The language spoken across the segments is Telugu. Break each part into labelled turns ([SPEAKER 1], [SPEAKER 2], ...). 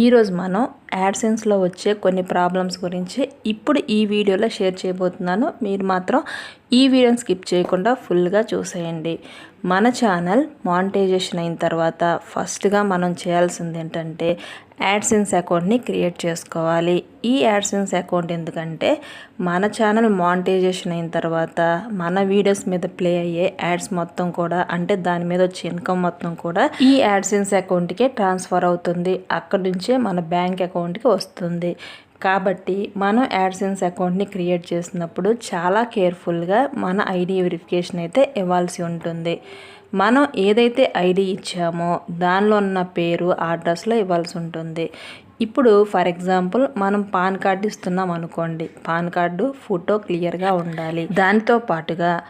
[SPEAKER 1] ఈరోజు మనం యాడ్సెన్స్లో వచ్చే కొన్ని ప్రాబ్లమ్స్ గురించి ఇప్పుడు ఈ వీడియోలో షేర్ చేయబోతున్నాను. మీరు మాత్రం ఈ వీడియోని స్కిప్ చేయకుండా ఫుల్గా చూసేయండి. మన ఛానల్ మానిటైజేషన్ అయిన తర్వాత ఫస్ట్గా మనం చేయాల్సింది ఏంటంటే యాడ్సెన్స్ అకౌంట్ని క్రియేట్ చేసుకోవాలి. ఈ యాడ్సెన్స్ అకౌంట్ ఎందుకంటే మన ఛానల్ మానిటైజేషన్ అయిన తర్వాత మన వీడియోస్ మీద ప్లే అయ్యే యాడ్స్ మొత్తం కూడా అంటే దాని మీద వచ్చే ఇన్కమ్ మొత్తం కూడా ఈ యాడ్సెన్స్ అకౌంట్కే ట్రాన్స్ఫర్ అవుతుంది. అక్కడ నుంచి మన బ్యాంక్ అకౌంట్కి వస్తుంది. కాబట్టి మనం యాడ్సెన్స్ అకౌంట్ని క్రియేట్ చేసినప్పుడు చాలా కేర్ఫుల్గా మన ఐడి వెరిఫికేషన్ అయితే ఇవ్వాల్సి ఉంటుంది. మనం ఏదైతే ఐడి ఇచ్చామో దానిలో ఉన్న పేరు అడ్రస్లో ఇవ్వాల్సి ఉంటుంది. ఇప్పుడు ఫర్ ఎగ్జాంపుల్ మనం పాన్ కార్డు ఇస్తున్నాం అనుకోండి. పాన్ కార్డు ఫోటో క్లియర్గా ఉండాలి. దానితో పాటుగా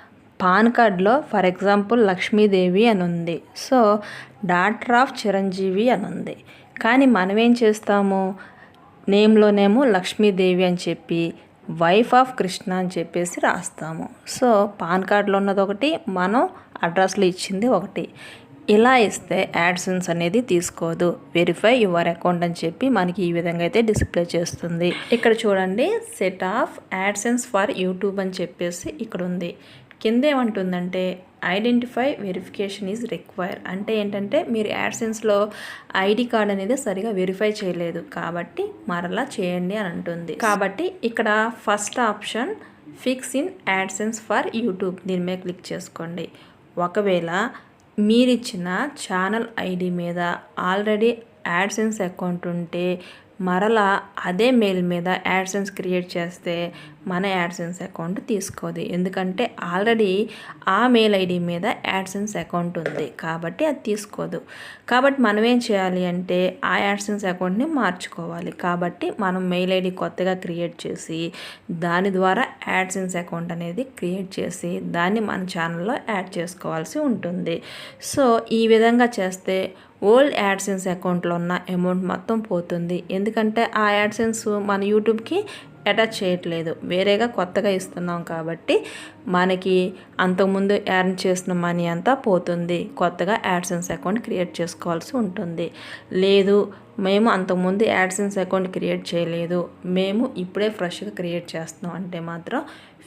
[SPEAKER 1] పాన్ కార్డులో ఫర్ ఎగ్జాంపుల్ లక్ష్మీదేవి అని ఉంది. సో డాక్టర్ ఆఫ్ చిరంజీవి అని ఉంది. కానీ మనం ఏం చేస్తాము? నేమ్లోనేమో లక్ష్మీదేవి అని చెప్పి వైఫ్ ఆఫ్ కృష్ణ అని చెప్పేసి రాస్తాము. సో పాన్ కార్డులో ఉన్నది ఒకటి మనం అడ్రస్లో ఇచ్చింది ఒకటి. ఇలా ఇస్తే యాడ్సెన్స్ అనేది తీసుకోదు. వెరిఫై యువర్ అకౌంట్ అని చెప్పి మనకి ఈ విధంగా అయితే డిస్ప్లే చేస్తుంది. ఇక్కడ చూడండి set off AdSense for YouTube అని చెప్పేసి ఇక్కడ ఉంది కింద ఏమంటుందంటే ఐడెంటిఫై వెరిఫికేషన్ ఈజ్ రిక్వైర్. అంటే ఏంటంటే మీరు యాడ్సెన్స్లో ఐడి కార్డ్ అనేది సరిగా వెరిఫై చేయలేదు కాబట్టి మరలా చేయండి అని అంటుంది. కాబట్టి ఇక్కడ first option fix in AdSense for YouTube. దీని మీద క్లిక్ చేసుకోండి. ఒకవేళ మీరిచ్చిన ఛానల్ ఐడి మీద ఆల్రెడీ యాడ్సెన్స్ అకౌంట్ ఉంటే మరలా అదే మెయిల్ మీద యాడ్సెన్స్ క్రియేట్ చేస్తే మన యాడ్సెన్స్ అకౌంట్ తీసుకోదు. ఎందుకంటే ఆల్రెడీ ఆ మెయిల్ ఐడి మీద యాడ్సెన్స్ అకౌంట్ ఉంది. కాబట్టి అది తీసుకోదు. కాబట్టి మనం ఏం చేయాలి అంటే ఆ యాడ్సెన్స్ అకౌంట్ని మార్చుకోవాలి. కాబట్టి మనం మెయిల్ ఐడి కొత్తగా క్రియేట్ చేసి దాని ద్వారా యాడ్సెన్స్ అకౌంట్ అనేది క్రియేట్ చేసి దాన్ని మన ఛానల్లో యాడ్ చేసుకోవాల్సి ఉంటుంది. సో ఈ విధంగా చేస్తే ఓల్డ్ యాడ్సెన్స్ అకౌంట్లో ఉన్న అమౌంట్ మొత్తం పోతుంది. ఎందుకంటే ఆ యాడ్సెన్స్ మన యూట్యూబ్కి అటాచ్ చేయట్లేదు. వేరేగా కొత్తగా ఇస్తున్నాం కాబట్టి మనకి అంతకుముందు ఎర్న్ చేసిన మనీ అంతా పోతుంది. కొత్తగా యాడ్సెన్స్ అకౌంట్ క్రియేట్ చేసుకోవాల్సి ఉంటుంది. లేదు మేము అంతకుముందు యాడ్సెన్స్ అకౌంట్ క్రియేట్ చేయలేదు. మేము ఇప్పుడే ఫ్రెష్గా క్రియేట్ చేస్తున్నాం అంటే మాత్రం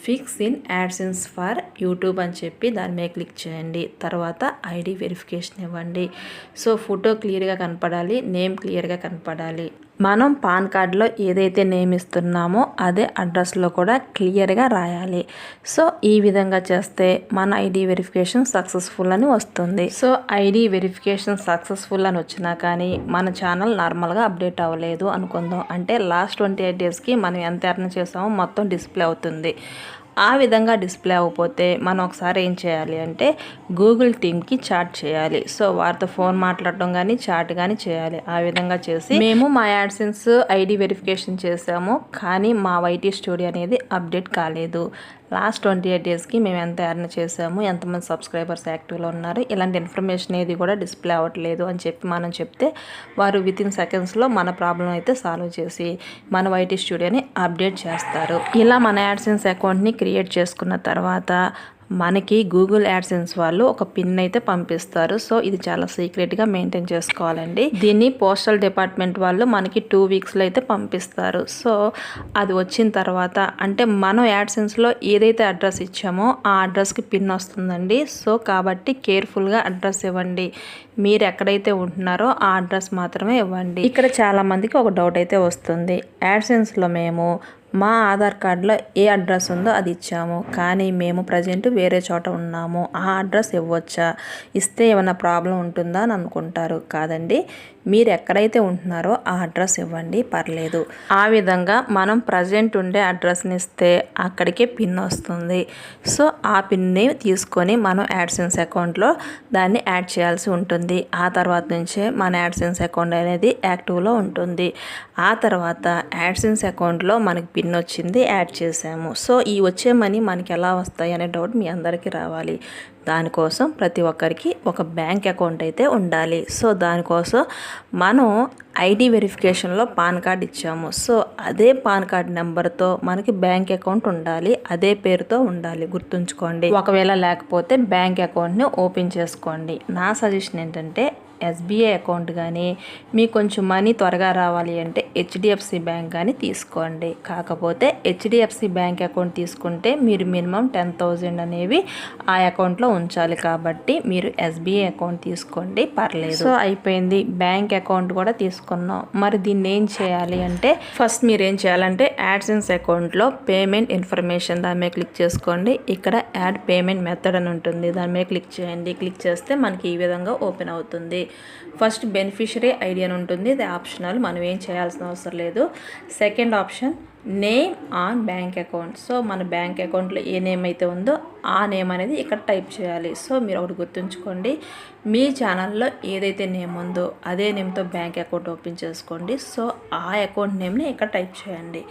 [SPEAKER 1] fix in AdSense for YouTube అని చెప్పి దాని మీద క్లిక్ చేయండి. తర్వాత ఐడి వెరిఫికేషన్ ఇవ్వండి. సో ఫోటో క్లియర్గా కనపడాలి నేమ్ క్లియర్గా కనపడాలి. మనం పాన్ కార్డులో ఏదైతే నేమ్ ఇస్తున్నామో అదే అడ్రస్లో కూడా క్లియర్గా రాయాలి. సో ఈ విధంగా చేస్తే మన ఐడి వెరిఫికేషన్ సక్సెస్ఫుల్ అని వస్తుంది. సో ఐడి వెరిఫికేషన్ సక్సెస్ఫుల్ అని వచ్చినా కానీ మన ఛానల్ నార్మల్గా అప్డేట్ అవ్వలేదు అనుకుందాం. అంటే లాస్ట్ ట్వంటీ ఎయిట్ డేస్కి మనం ఎంత ఎర్న్ చేసామో మొత్తం డిస్ప్లే అవుతుంది. ఆ విధంగా డిస్ప్లే అవ్వకపోతే మనం ఒకసారి ఏం చేయాలి అంటే గూగుల్ టీమ్కి చాట్ చేయాలి. సో వారితో ఫోన్ మాట్లాడటం కానీ చాట్ కానీ చేయాలి. ఆ విధంగా చేసి మేము మా యాడ్సెన్స్ ఐడి వెరిఫికేషన్ చేసాము. కానీ మా వైటీ స్టూడియో అనేది అప్డేట్ కాలేదు. లాస్ట్ ట్వంటీ ఎయిట్ డేస్కి మేము ఎంత ఎర్న్ చేసాము ఎంతమంది సబ్స్క్రైబర్స్ యాక్టివ్లో ఉన్నారు ఇలాంటి ఇన్ఫర్మేషన్ ఏది కూడా డిస్ప్లే అవ్వట్లేదు అని చెప్పి మనం చెప్తే వారు విత్ ఇన్ సెకండ్స్లో మన ప్రాబ్లం అయితే సాల్వ్ చేసి మన వైటీ స్టూడియోని అప్డేట్ చేస్తారు. ఇలా మన యాడ్సెన్స్ అకౌంట్ని క్రియేట్ చేసుకున్న తర్వాత మనకి గూగుల్ యాడ్సెన్స్ వాళ్ళు ఒక పిన్ అయితే పంపిస్తారు. సో ఇది చాలా సీక్రెట్గా మెయింటైన్ చేసుకోవాలండి. దీన్ని పోస్టల్ డిపార్ట్మెంట్ వాళ్ళు మనకి టూ వీక్స్లో అయితే పంపిస్తారు. సో అది వచ్చిన తర్వాత అంటే మనం యాడ్సెన్స్లో ఏదైతే అడ్రస్ ఇచ్చామో ఆ అడ్రస్కి పిన్ వస్తుందండి. సో కాబట్టి కేర్ఫుల్గా అడ్రస్ ఇవ్వండి. మీరు ఎక్కడైతే ఉంటున్నారో ఆ అడ్రస్ మాత్రమే ఇవ్వండి. ఇక్కడ చాలా మందికి ఒక డౌట్ అయితే వస్తుంది. యాడ్సెన్స్లో మేము మా ఆధార్ కార్డులో ఏ అడ్రస్ ఉందో అది ఇచ్చాము. కానీ మేము ప్రజెంట్ వేరే చోట ఉన్నాము. ఆ అడ్రస్ ఇవ్వచ్చా? ఇస్తే ఏమైనా ప్రాబ్లం ఉంటుందా అని అనుకుంటారు. కాదండి. మీరు ఎక్కడైతే ఉంటున్నారో ఆ అడ్రస్ ఇవ్వండి పర్లేదు. ఆ విధంగా మనం ప్రజెంట్ ఉండే అడ్రస్ని ఇస్తే అక్కడికే పిన్ వస్తుంది. సో ఆ పిన్ని తీసుకొని మనం యాడ్సెన్స్ అకౌంట్లో దాన్ని యాడ్ చేయాల్సి ఉంటుంది. ఆ తర్వాత నుంచే మన యాడ్సెన్స్ అకౌంట్ అనేది యాక్టివ్లో ఉంటుంది. ఆ తర్వాత యాడ్సెన్స్ అకౌంట్లో మనకి పిన్ వచ్చింది యాడ్ చేసాము. సో ఈ వచ్చే మనీ మనకి ఎలా వస్తాయి అనే డౌట్ మీ అందరికీ రావాలి. దానికోసం ప్రతి ఒక్కరికి ఒక బ్యాంక్ అకౌంట్ అయితే ఉండాలి. సో దానికోసం మనం ఐడి వెరిఫికేషన్లో పాన్ కార్డ్ ఇచ్చాము. సో అదే పాన్ కార్డ్ నెంబర్తో మనకి బ్యాంక్ అకౌంట్ ఉండాలి. అదే పేరుతో ఉండాలి. గుర్తుంచుకోండి. ఒకవేళ లేకపోతే బ్యాంక్ అకౌంట్ని ఓపెన్ చేసుకోండి. నా సజెషన్ ఏంటంటే ఎస్బీఐ అకౌంట్ కానీ మీకు కొంచెం మనీ త్వరగా రావాలి అంటే హెచ్డిఎఫ్సి బ్యాంక్ కానీ తీసుకోండి. కాకపోతే హెచ్డిఎఫ్సి బ్యాంక్ అకౌంట్ తీసుకుంటే మీరు మినిమం టెన్ థౌజండ్ అనేవి ఆ అకౌంట్లో ఉంచాలి కాబట్టి మీరు ఎస్బీఐ అకౌంట్ తీసుకోండి. పర్లేదు. సో అయిపోయింది. బ్యాంక్ అకౌంట్ కూడా తీసుకున్నాం. మరి దీన్ని ఏం చేయాలి అంటే ఫస్ట్ మీరు ఏం చేయాలంటే యాడ్సెన్స్ అకౌంట్లో పేమెంట్ ఇన్ఫర్మేషన్ దాని మీద క్లిక్ చేసుకోండి. ఇక్కడ యాడ్ పేమెంట్ మెథడ్ అని ఉంటుంది. దాని మీద క్లిక్ చేయండి. క్లిక్ చేస్తే మనకి ఈ విధంగా ఓపెన్ అవుతుంది. ఫస్ట్ బెనిఫిషరీ ఐడి అని ఉంటుంది. ఇది ఆప్షనల్. మనం ఏం చేయాల్సిన అవసరం లేదు. Second option name on bank account. So మన బ్యాంక్ అకౌంట్లో ఏ నేమ్ అయితే ఉందో ఆ నేమ్ అనేది ఇక్కడ టైప్ చేయాలి. సో మీరు ఒకటి గుర్తుంచుకోండి. మీ ఛానల్లో ఏదైతే నేమ్ ఉందో అదే నేమ్తో బ్యాంక్ అకౌంట్ ఓపెన్ చేసుకోండి. సో ఆ అకౌంట్ నేమ్ని ఇక్కడ టైప్ చేయండి.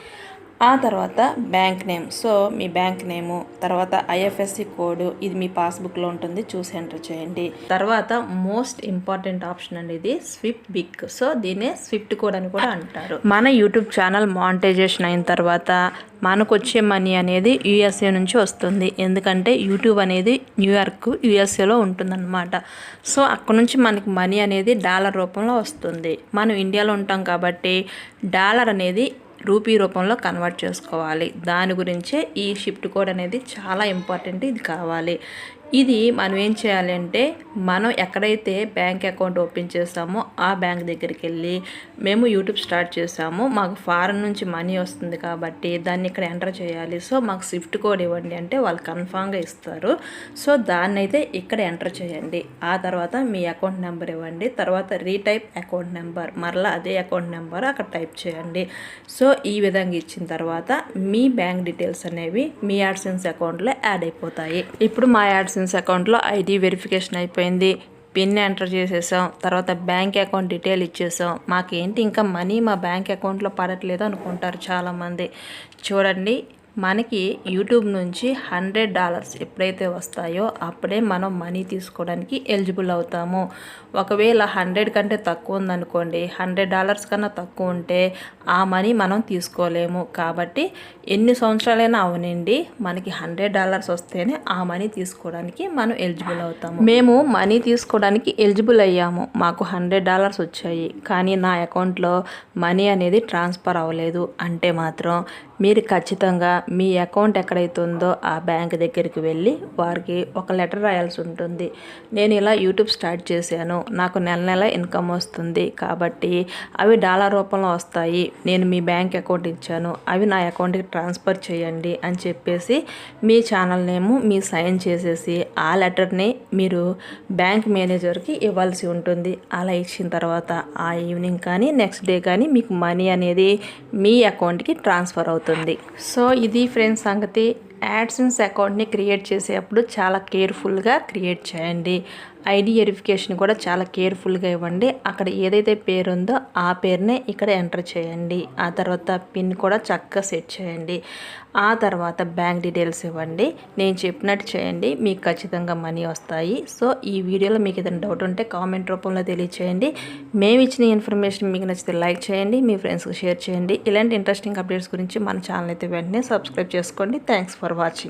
[SPEAKER 1] ఆ తర్వాత బ్యాంక్ నేమ్. సో మీ బ్యాంక్ నేము తర్వాత ఐఎఫ్ఎస్సి కోడ్ ఇది మీ పాస్బుక్లో ఉంటుంది చూసి ఎంటర్ చేయండి. తర్వాత మోస్ట్ ఇంపార్టెంట్ ఆప్షన్ అండి ఇది స్విఫ్ట్ బిక్. సో దీనే స్విఫ్ట్ కోడ్ అని కూడా అంటారు. మన యూట్యూబ్ ఛానల్ మానిటైజేషన్ అయిన తర్వాత మనకు వచ్చే మనీ అనేది యూఎస్ఏ నుంచి వస్తుంది. ఎందుకంటే యూట్యూబ్ అనేది న్యూయార్క్ యూఎస్ఏలో ఉంటుందన్నమాట. సో అక్కడ నుంచి మనకి మనీ అనేది డాలర్ రూపంలో వస్తుంది. మనం ఇండియాలో ఉంటాం కాబట్టి డాలర్ అనేది రూపీ రూపంలో కన్వర్ట్ చేసుకోవాలి. దాని గురించే ఈ షిఫ్ట్ కోడ్ అనేది చాలా ఇంపార్టెంట్ ఇది కావాలి. ఇది మనం ఏం చేయాలి అంటే మనం ఎక్కడైతే బ్యాంక్ అకౌంట్ ఓపెన్ చేస్తామో ఆ బ్యాంక్ దగ్గరికి వెళ్ళి మేము యూట్యూబ్ స్టార్ట్ చేసాము మాకు ఫారెన్ నుంచి మనీ వస్తుంది కాబట్టి దాన్ని ఇక్కడ ఎంటర్ చేయాలి. సో మాకు స్విఫ్ట్ కోడ్ ఇవ్వండి అంటే వాళ్ళు కన్ఫామ్గా ఇస్తారు. సో దాన్ని అయితే ఇక్కడ ఎంటర్ చేయండి. ఆ తర్వాత మీ అకౌంట్ నెంబర్ ఇవ్వండి. తర్వాత రీటైప్ అకౌంట్ నెంబర్ మరలా అదే అకౌంట్ నెంబర్ అక్కడ టైప్ చేయండి. సో ఈ విధంగా ఇచ్చిన తర్వాత మీ బ్యాంక్ డీటెయిల్స్ అనేవి మీ యాడ్సెన్స్ అకౌంట్లో యాడ్ అయిపోతాయి. ఇప్పుడు మా యాడ్సెన్స్ అకౌంట్లో ఐడి వెరిఫికేషన్ అయిపోయింది. పిన్ ఎంటర్ చేసేసాం. తర్వాత బ్యాంక్ అకౌంట్ డీటెయిల్ ఇచ్చేసాం. మాకేంటి ఇంకా మనీ మా బ్యాంక్ అకౌంట్లో పడట్లేదు అనుకుంటారు చాలామంది. చూడండి. మనకి యూట్యూబ్ నుంచి హండ్రెడ్ డాలర్స్ ఎప్పుడైతే వస్తాయో అప్పుడే మనం మనీ తీసుకోవడానికి ఎలిజిబుల్ అవుతాము. ఒకవేళ హండ్రెడ్ కంటే తక్కువ ఉందనుకోండి హండ్రెడ్ డాలర్స్ కన్నా తక్కువ ఉంటే ఆ మనీ మనం తీసుకోలేము. కాబట్టి ఎన్ని సంవత్సరాలైనా అవనండి మనకి హండ్రెడ్ డాలర్స్ వస్తేనే ఆ మనీ తీసుకోవడానికి మనం ఎలిజిబుల్ అవుతాము. మేము మనీ తీసుకోవడానికి ఎలిజిబుల్ అయ్యాము. మాకు హండ్రెడ్ డాలర్స్ వచ్చాయి. కానీ నా అకౌంట్లో మనీ అనేది ట్రాన్స్ఫర్ అవ్వలేదు. అంటే మాత్రం మీరు ఖచ్చితంగా మీ అకౌంట్ ఎక్కడైతే ఉందో ఆ బ్యాంక్ దగ్గరికి వెళ్ళి వారికి ఒక లెటర్ రాయాల్సి ఉంటుంది. నేను ఇలా యూట్యూబ్ స్టార్ట్ చేశాను. నాకు నెల నెల ఇన్కమ్ వస్తుంది. కాబట్టి అవి డాలర్ రూపంలో వస్తాయి. నేను మీ బ్యాంక్ అకౌంట్ ఇచ్చాను. అవి నా అకౌంట్కి ట్రాన్స్ఫర్ చేయండి అని చెప్పేసి మీ ఛానల్ నేము మీ సైన్ చేసేసి ఆ లెటర్ని మీరు బ్యాంక్ మేనేజర్కి ఇవ్వాల్సి ఉంటుంది. అలా ఇచ్చిన తర్వాత ఆ ఈవినింగ్ కానీ నెక్స్ట్ డే కానీ మీకు మనీ అనేది మీ అకౌంట్కి ట్రాన్స్ఫర్ అవుతుంది. సో ఇది ఫ్రెండ్స్ సంగతి. యాడ్సెన్స్ అకౌంట్ని క్రియేట్ చేసేటప్పుడు చాలా కేర్ఫుల్గా క్రియేట్ చేయండి. ఐడి వెరిఫికేషన్ కూడా చాలా కేర్ఫుల్గా ఇవ్వండి. అక్కడ ఏదైతే పేరు ఉందో ఆ పేరునే ఇక్కడ ఎంటర్ చేయండి. ఆ తర్వాత పిన్ కూడా చక్కగా సెట్ చేయండి. ఆ తర్వాత బ్యాంక్ డీటెయిల్స్ ఇవ్వండి. నేను చెప్పినట్టు చేయండి. మీకు ఖచ్చితంగా మనీ వస్తాయి. సో ఈ వీడియోలో మీకు ఏదైనా డౌట్ ఉంటే కామెంట్ రూపంలో తెలియచేయండి. మేము ఇచ్చిన ఇన్ఫర్మేషన్ మీకు నచ్చితే లైక్ చేయండి. మీ ఫ్రెండ్స్కి షేర్ చేయండి. ఇలాంటి ఇంట్రెస్టింగ్ అప్డేట్స్ గురించి మన ఛానల్ అయితే వెంటనే సబ్స్క్రైబ్ చేసుకోండి. Thanks for for watching